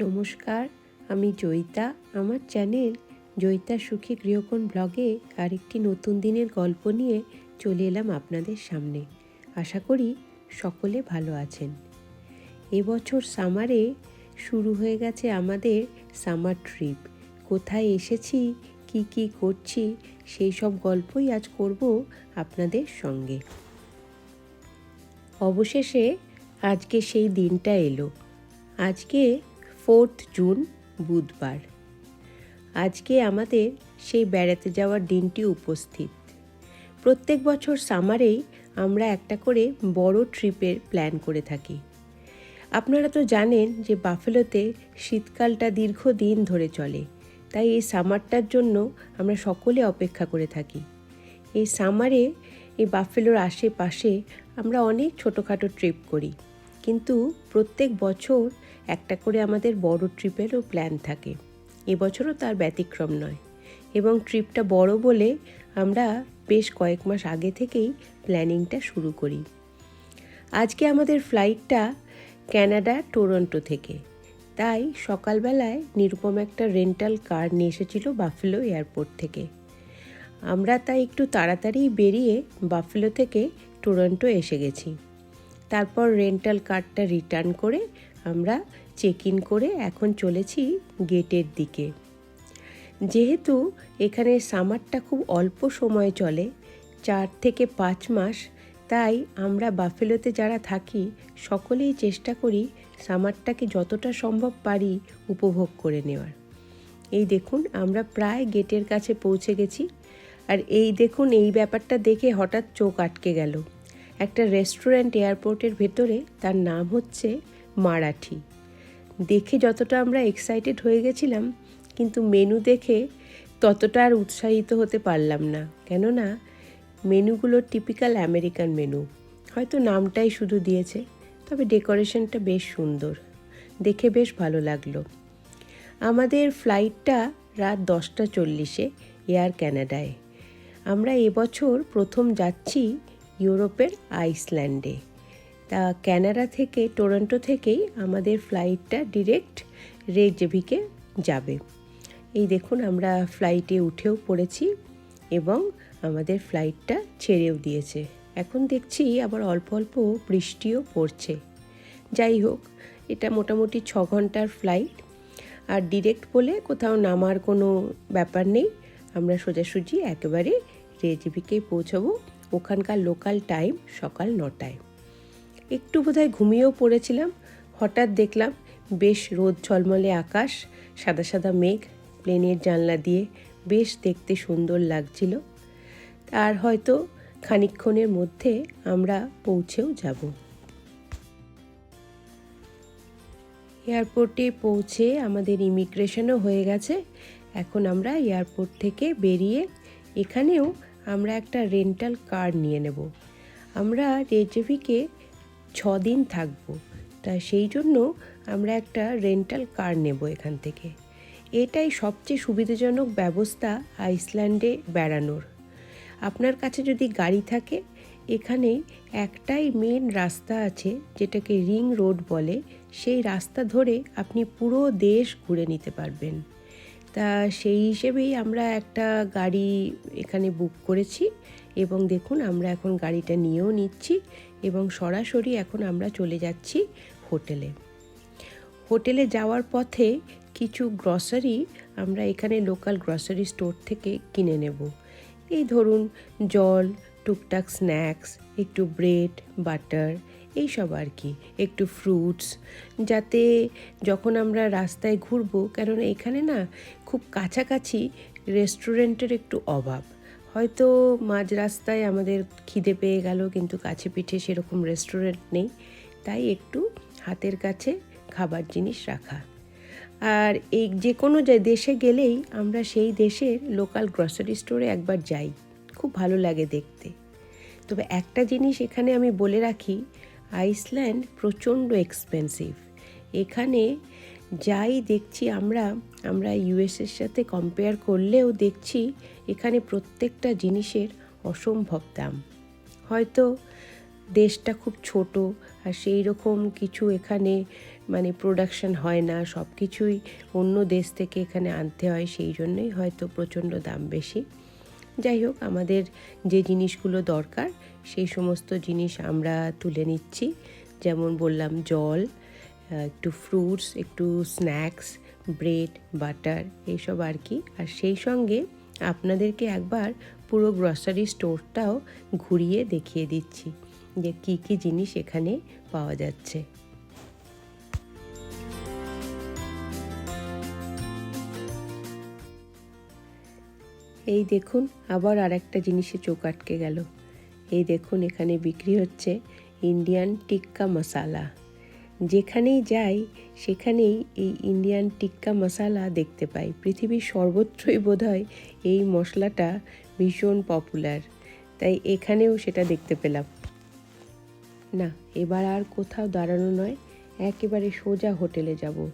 নমস্কার, আমি জয়িতা। আমার চ্যানেল জয়িতা সুখী গৃহকোণ ব্লগে আরেকটি নতুন দিনের গল্প নিয়ে চলে এলাম আপনাদের সামনে। আশা করি সকলে ভালো আছেন। এবছর সামারে শুরু হয়ে গেছে আমাদের সামার ট্রিপ। কোথায় এসেছি, কি কি করছি, সেই সব গল্পই আজ করব আপনাদের সঙ্গে। অবশেষে আজকে সেই দিনটা এলো। আজকে ফোর্থ জুন, বুধবার। আজকে আমাদের সেই বেড়াতে যাওয়ার দিনটি উপস্থিত। প্রত্যেক বছর সামারেই আমরা একটা করে বড় ট্রিপের প্ল্যান করে থাকি। আপনারা তো জানেন যে বাফেলোতে শীতকালটা দীর্ঘ দিন ধরে চলে। তাই এই সামারটার জন্য আমরা সকলে অপেক্ষা করে থাকি। এই সামারে, এই বাফেলোর আশেপাশে আমরা অনেক ছোটোখাটো ট্রিপ করি। কিন্তু প্রত্যেক বছর একটা করে আমাদের বড় ট্রিপেরও প্ল্যান থাকে। এবছরও তার ব্যতিক্রম নয়। এবং ট্রিপটা বড় বলে আমরা বেশ কয়েক মাস আগে থেকেই প্ল্যানিংটা শুরু করি। আজকে আমাদের ফ্লাইটটা ক্যানাডা, টরন্টো থেকে। তাই সকালবেলায় নিরুপম একটা রেন্টাল কার নিয়ে এসেছিল বাফেলো এয়ারপোর্ট থেকে। আমরা তাই একটু তাড়াতাড়ি বেরিয়ে বাফেলো থেকে টরন্টো এসে গেছি। তারপর রেন্টাল কারটা রিটার্ন করে আমরা চেক ইন করে এখন চলেছি গেটের দিকে। যেহেতু এখানে সামারটা খুব অল্প সময় চলে, চার থেকে পাঁচ মাস, তাই আমরা বাফেলোতে যারা থাকি, সকলেই চেষ্টা করি সামারটাকে যতটা সম্ভব পারি উপভোগ করে নেওয়ার। এই দেখুন, আমরা প্রায় গেটের কাছে পৌঁছে গেছি। আর এই দেখুন, এই ব্যাপারটা দেখে হঠাৎ চোখ আটকে গেল। একটা রেস্টুরেন্ট এয়ারপোর্টের ভেতরে তার নাম হচ্ছে মারাঠি। দেখে যতটা আমরা এক্সাইটেড হয়ে গেছিলাম, কিন্তু মেনু দেখে ততটা আর উৎসাহিত হতে পারলাম না। কেননা মেনুগুলো টিপিক্যাল আমেরিকান মেনু হয়তো নামটাই শুধু দিয়েছে, তবে ডেকোরেশনটা বেশ সুন্দর। দেখে বেশ ভালো লাগল। আমাদের ফ্লাইটটা রাত দশটা চল্লিশে এয়ার ক্যানাডায় আমরা এবছর প্রথম যাচ্ছি ইউরোপের আইসল্যান্ডে তা ক্যানাডা থেকে, টরন্টো থেকেই আমাদের ফ্লাইটটা ডিরেক্ট রেজেভিকে যাবে। এই দেখুন, আমরা ফ্লাইটে উঠেও পড়েছি এবং আমাদের ফ্লাইটটা ছেড়েও দিয়েছে। এখন দেখছি আবার অল্প অল্প বৃষ্টিও পড়ছে। যাই হোক, এটা মোটামুটি ছ ঘণ্টার ফ্লাইট আর ডিরেক্ট বলে কোথাও নামার কোনো ব্যাপার নেই। আমরা সোজাসুজি একেবারে রেজিবিকে পৌঁছাবো। ওখানকার লোকাল টাইম সকাল নটায়। একটু বোধহয় ঘুমিয়েও পড়েছিলাম। হঠাৎ দেখলাম বেশ রোদ ঝলমলে আকাশ, সাদা সাদা মেঘ, প্লেনের জানলা দিয়ে বেশ দেখতে সুন্দর লাগছিল। আর হয়তো খানিক্ষণের মধ্যে আমরা পৌঁছেও যাব। এয়ারপোর্টে পৌঁছে আমাদের ইমিগ্রেশনও হয়ে গেছে। এখন আমরা এয়ারপোর্ট থেকে বেরিয়ে এখানেও আমরা একটা রেন্টাল কার নিয়ে নেব। আমরা রেজেভিকে দিন থাকব। তা সেই জন্য আমরা একটা রেন্টাল কার নেব এখান থেকে। এটাই সবচেয়ে সুবিধাজনক ব্যবস্থা আইসল্যান্ডে বেড়ানোর। আপনার কাছে যদি গাড়ি থাকে, এখানে একটাই মেন রাস্তা আছে, যেটাকে রিং রোড বলে। সেই রাস্তা ধরে আপনি পুরো দেশ ঘুরে নিতে পারবেন। তা সেই হিসেবেই আমরা একটা গাড়ি এখানে বুক করেছি এবং দেখুন আমরা এখন গাড়িটা নিয়েও নিচ্ছি। এবং সরাসরি এখন আমরা চলে যাচ্ছি হোটেলে। হোটেলে যাওয়ার পথে কিছু গ্রসারি আমরা এখানে লোকাল গ্রসারি স্টোর থেকে কিনে নেব। এই ধরুন জল, টুকটাক স্ন্যাক্স একটু ব্রেড বাটার এইসব আর কি, একটু ফ্রুটস যাতে যখন আমরা রাস্তায় ঘুরবো, কেননা এখানে না খুব কাছাকাছি রেস্টুরেন্টের একটু অভাব। হয়তো মাঝ রাস্তায় আমাদের খিদে পেয়ে গেল, কিন্তু কাছে পিঠে সেরকম রেস্টুরেন্ট নেই। তাই একটু হাতের কাছে খাবার জিনিস রাখা। আর এই যে কোনো দেশে গেলেই আমরা সেই দেশের লোকাল গ্রসারি স্টোরে একবার যাই। খুব ভালো লাগে দেখতে। তবে একটা জিনিস এখানে আমি বলে রাখি আইসল্যান্ড প্রচণ্ড এক্সপেন্সিভ এখানে যাই দেখছি আমরা আমরা ইউএসের সাথে কম্পেয়ার করলেও দেখছি এখানে প্রত্যেকটা জিনিসের অসম্ভব দাম। হয়তো দেশটা খুব ছোট আর সেই রকম কিছু এখানে মানে প্রোডাকশন হয় না, সব কিছুই অন্য দেশ থেকে এখানে আনতে হয়, সেই জন্যই হয়তো প্রচণ্ড দাম বেশি। যাই হোক, আমাদের যে জিনিসগুলো দরকার, সেই সমস্ত জিনিস আমরা তুলে নিচ্ছি। যেমন বললাম, জল একটু ফ্রুটস একটু স্ন্যাক্স ব্রেড বাটার এইসব আর কি। আর সেই সঙ্গে আপনাদেরকে একবার পুরো গ্রসারি স্টোরটাও ঘুরিয়ে দেখিয়ে দিচ্ছি যে কি কি জিনিস এখানে পাওয়া যাচ্ছে। এই দেখুন, আবার আর একটা জিনিসে চোখ আটকে গেল। এই দেখুন, এখানে বিক্রি হচ্ছে ইন্ডিয়ান টিক্কা মশালা। যেখানেই যাই, সেখানেই এই ইন্ডিয়ান টিক্কা মশালা দেখতে পাই। পৃথিবীর সর্বত্রই বোধহয় এই মশলাটা ভীষণ পপুলার তাই এখানেও সেটা দেখতে পেলাম। না, এবার আর কোথাও দাঁড়ানো নয়, একেবারে সোজা হোটেলে যাব।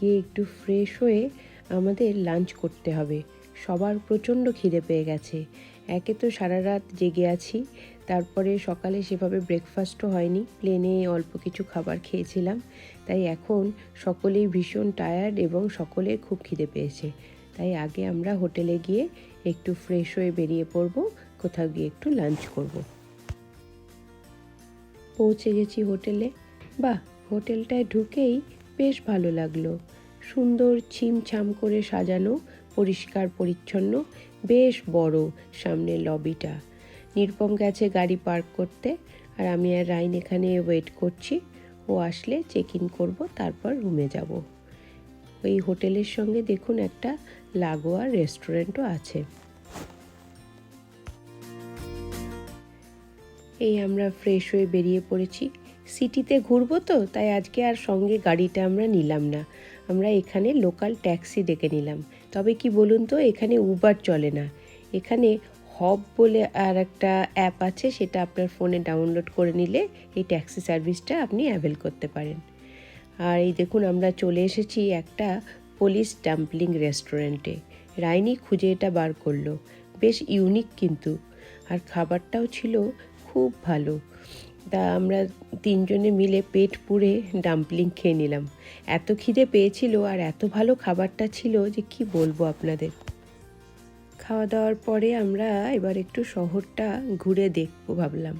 গিয়ে একটু ফ্রেশ হয়ে আমাদের লাঞ্চ করতে হবে। সবার প্রচণ্ড খিদে পেয়ে গেছে। একে তো সারা রাত জেগে আছি। তারপরে সকালে সেভাবে ব্রেকফাস্টও হয়নি। প্লেনে অল্প কিছু খাবার খেয়েছিলাম। তাই এখন সকলেই ভীষণ টায়ার্ড এবং সকলের খুব খিদে পেয়েছে। তাই আগে আমরা হোটেলে গিয়ে একটু ফ্রেশ হয়ে বেরিয়ে পড়ব, কোথাও গিয়ে একটু লাঞ্চ করব। পৌঁছে গেছি হোটেলে। বাহ, হোটেলটায় ঢুকেই বেশ ভালো লাগল। সুন্দর ছিমছাম করে সাজানো পরিষ্কার পরিচ্ছন্ন বেশ বড় সামনে লবিটা। নিরুপম গেছে গাড়ি পার্ক করতে আর আমি আর রাইন এখানে ওয়েট করছি। ও আসলে চেক ইন করব, তারপর রুমে যাব। ওই হোটেলের সঙ্গে দেখুন একটা লাগোয়া রেস্টুরেন্টও আছে। এই আমরা ফ্রেশ হয়ে বেরিয়ে পড়েছি। সিটিতে ঘুরবো তো, তাই আজকে আর সঙ্গে গাড়িটা আমরা নিলাম না। আমরা এখানে লোকাল ট্যাক্সি ডেকে নিলাম। তবে কি বলুন তো, এখানে উবার চলে না। এখানে হব বলে আর একটা অ্যাপ আছে, সেটা আপনার ফোনে ডাউনলোড করে নিলে এই ট্যাক্সি সার্ভিসটা আপনি অ্যাভেল করতে পারেন। আর এই দেখুন, আমরা চলে এসেছি একটা পুলিশ ডাম্পলিং রেস্টুরেন্টে রাইনি খুঁজে এটা বার করল। বেশ ইউনিক কিন্তু। আর খাবারটাও ছিল খুব ভালো। তা আমরা তিনজনে মিলে পেট পুড়ে ডাম্পলিং খেয়ে নিলাম। এত খিদে পেয়েছিল আর এত ভালো খাবারটা ছিল যে কি বলব আপনাদের। খাওয়া দাওয়ার পরে আমরা এবার একটু শহরটা ঘুরে দেখব ভাবলাম।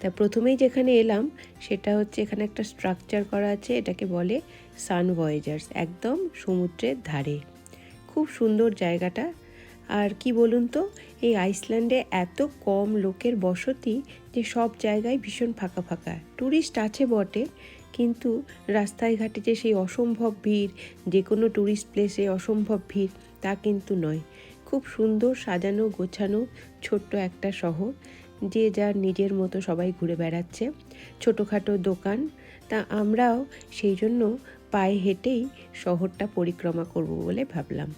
তা প্রথমেই যেখানে এলাম সেটা হচ্ছে এখানে একটা স্ট্রাকচার করা আছে, এটাকে বলে সান ভয়েজার্স একদম সমুদ্রের ধারে। খুব সুন্দর জায়গাটা। আর কি বলুন তো এই আইসল্যান্ডে এত কম লোকের বসতি যে সব জায়গায় ভীষণ ফাঁকা ফাঁকা। ট্যুরিস্ট আছে বটে, কিন্তু রাস্তায় ঘাটে যে সেই অসম্ভব ভিড়, যে কোনো ট্যুরিস্ট প্লেসে অসম্ভব ভিড়, তা কিন্তু নয়। খুব সুন্দর সাজানো গোছানো ছোট্ট একটা শহর, যে যার নিজের মতো সবাই ঘুরে বেড়াচ্ছে। ছোটোখাটো দোকান, তা আমরাও সেই জন্য পায়ে হেঁটেই শহরটা পরিক্রমা করব বলে ভাবলাম।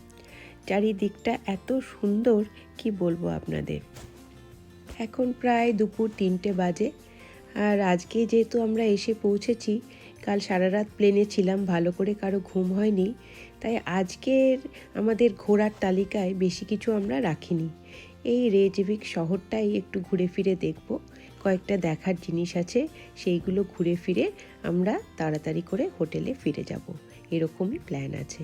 চারিদিকটা এত সুন্দর, কি বলব আপনাদের? এখন প্রায় দুপুর তিনটে বাজে, আর আজকে যেহেতু আমরা এসে পৌঁছেছি, কাল সারা রাত প্লেনে ছিলাম, ভালো করে কারও ঘুম হয়নি, তাই আজকের আমাদের ঘোরার তালিকায় বেশি কিছু আমরা রাখিনি। এই রেজভিক শহরটাই একটু ঘুরে ফিরে দেখব, কয়েকটা দেখার জিনিস আছে, সেইগুলো ঘুরে ফিরে আমরা তাড়াতাড়ি করে হোটেলে ফিরে যাব, এরকমই প্ল্যান আছে।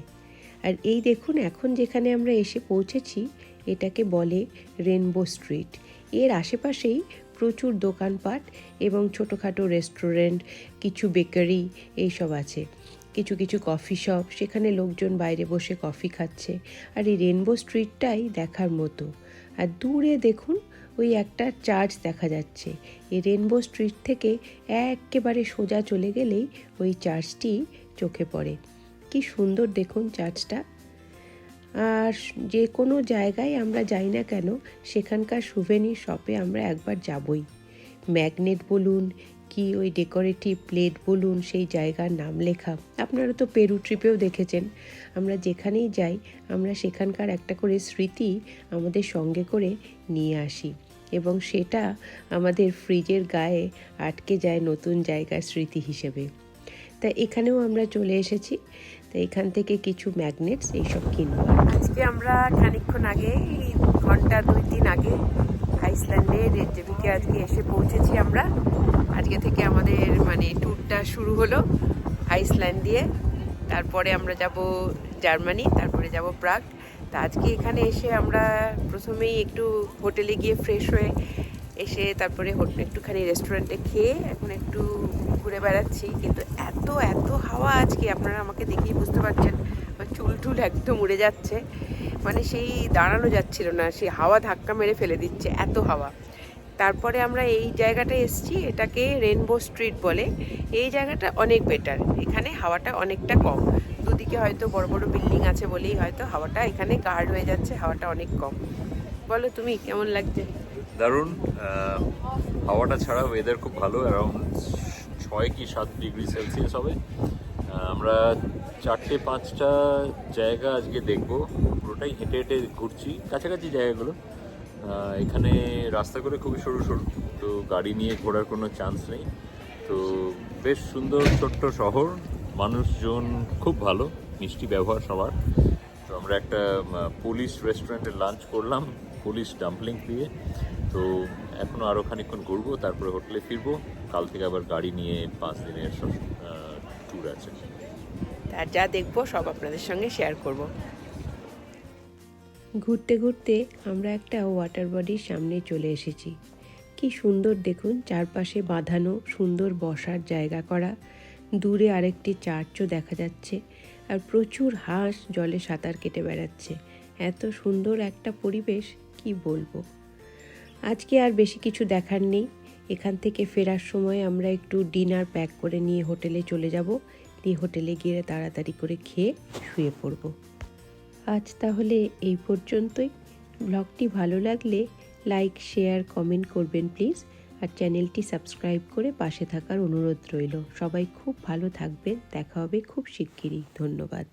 আর এই দেখুন, এখন যেখানে আমরা এসে পৌঁছেছি, এটাকে বলে রেনবো স্ট্রিট এর আশেপাশেই প্রচুর দোকানপাট এবং ছোটোখাটো রেস্টুরেন্ট কিছু বেকারি এইসব আছে। কিছু কিছু কফি শপ সেখানে লোকজন বাইরে বসে কফি খাচ্ছে। আর এই রেনবো স্ট্রিটটাই দেখার মতো। আর দূরে দেখুন, ওই একটা চার্চ দেখা যাচ্ছে। এই রেনবো স্ট্রিট থেকে একেবারে সোজা চলে গেলেই ওই চার্চটি চোখে পড়ে। কি সুন্দর দেখুন চার্চটা। আর যে কোনো জায়গায় আমরা যাই না কেন, সেখানকার সুভেনির শপে আমরা একবার যাবই। ম্যাগনেট বলুন কি ওই ডেকোরেটিভ প্লেট বলুন, সেই জায়গার নাম লেখা। আপনারা তো পেরু ট্রিপেও দেখেছেন। আমরা যেখানেই যাই, আমরা সেখানকার একটা করে স্মৃতি আমাদের সঙ্গে করে নিয়ে আসি। এবং সেটা আমাদের ফ্রিজের গায়ে আটকে যায় নতুন জায়গার স্মৃতি হিসেবে। তা এখানেও আমরা চলে এসেছি। তো এখান থেকে কিছু ম্যাগনেটস এইসব কিনবো আজকে আমরা খানিকক্ষণ আগে ঘণ্টা দুই দিন আগে আইসল্যান্ডে রেডজেভিকে আজকে এসে পৌঁছেছি আমরা। আজকে থেকে আমাদের মানে ট্যুরটা শুরু হলো আইসল্যান্ড দিয়ে। তারপরে আমরা যাব জার্মানি তারপরে যাব প্রাগ তা আজকে এখানে এসে আমরা প্রথমেই একটু হোটেলে গিয়ে ফ্রেশ হয়ে এসে তারপরে হোটেল একটুখানি রেস্টুরেন্টে খেয়ে এখন একটু ঘুরে বেড়াচ্ছি। কিন্তু এত এত হাওয়া আজকে, আপনারা আমাকে দেখেই বুঝতে পারছেন। চুল টুল একদম উড়ে যাচ্ছে। মানে সেই দাঁড়ানো যাচ্ছিল না, সেই হাওয়া ধাক্কা মেরে ফেলে দিচ্ছে, এত হাওয়া। তারপরে আমরা এই জায়গাটা এসেছি, এটাকে রেনবো স্ট্রিট বলে। এই জায়গাটা অনেক বেটার এখানে হাওয়াটা অনেকটা কম। দুদিকে হয়তো বড় বড় বিল্ডিং আছে বলেই হয়তো হাওয়াটা এখানে গার্ড হয়ে যাচ্ছে, হাওয়াটা অনেক কম। বলো তুমি, কেমন লাগছে? দারুণ হাওয়াটা ছাড়া ওয়েদার খুব ভালো অ্যারাউন্ড ছয় কি সাত ডিগ্রি সেলসিয়াস হবে। আমরা চারটে পাঁচটা জায়গা আজকে দেখব, পুরোটাই হেঁটে হেঁটে ঘুরছি, কাছাকাছি জায়গাগুলো। এখানে রাস্তাগুলো খুবই সরু সরু, তো গাড়ি নিয়ে ঘোরার কোনো চান্স নেই। তো বেশ সুন্দর ছোট্ট শহর, মানুষজন খুব ভালো, মিষ্টি ব্যবহার সবার। তো আমরা একটা পুলিশ রেস্টুরেন্টে লাঞ্চ করলাম। পুলিশ ডাম্পলিং দিয়ে। তো এখনও আরও খানিকক্ষণ ঘুরবো তারপরে হোটেলে ফিরবো। কাল থেকে আবার গাড়ি নিয়ে পাঁচ দিনের ট্যুর আছে। আর যা দেখব সব আপনাদের সঙ্গে শেয়ার করব। ঘুরতে ঘুরতে আমরা একটা ওয়াটার বডির সামনে চলে এসেছি। কি সুন্দর দেখুন চারপাশে বাঁধানো সুন্দর বসার জায়গা করা। দূরে আরেকটি চার্চও দেখা যাচ্ছে আর প্রচুর হাঁস জলে সাঁতার কেটে বেড়াচ্ছে। এত সুন্দর একটা পরিবেশ। কি বলব? আজকে আর বেশি কিছু দেখার নেই। এখান থেকে ফেরার সময় আমরা একটু ডিনার প্যাক করে নিয়ে হোটেলে চলে যাব। দিয়ে হোটেলে গিয়ে তাড়াতাড়ি করে খেয়ে শুয়ে পড়ব। আজ তাহলে এই পর্যন্তই। ব্লগটি ভালো লাগলে লাইক, শেয়ার, কমেন্ট করবেন প্লিজ। আর চ্যানেলটি সাবস্ক্রাইব করে পাশে থাকার অনুরোধ রইল। সবাই খুব ভালো থাকবেন। দেখা হবে খুব শিগগিরই। ধন্যবাদ।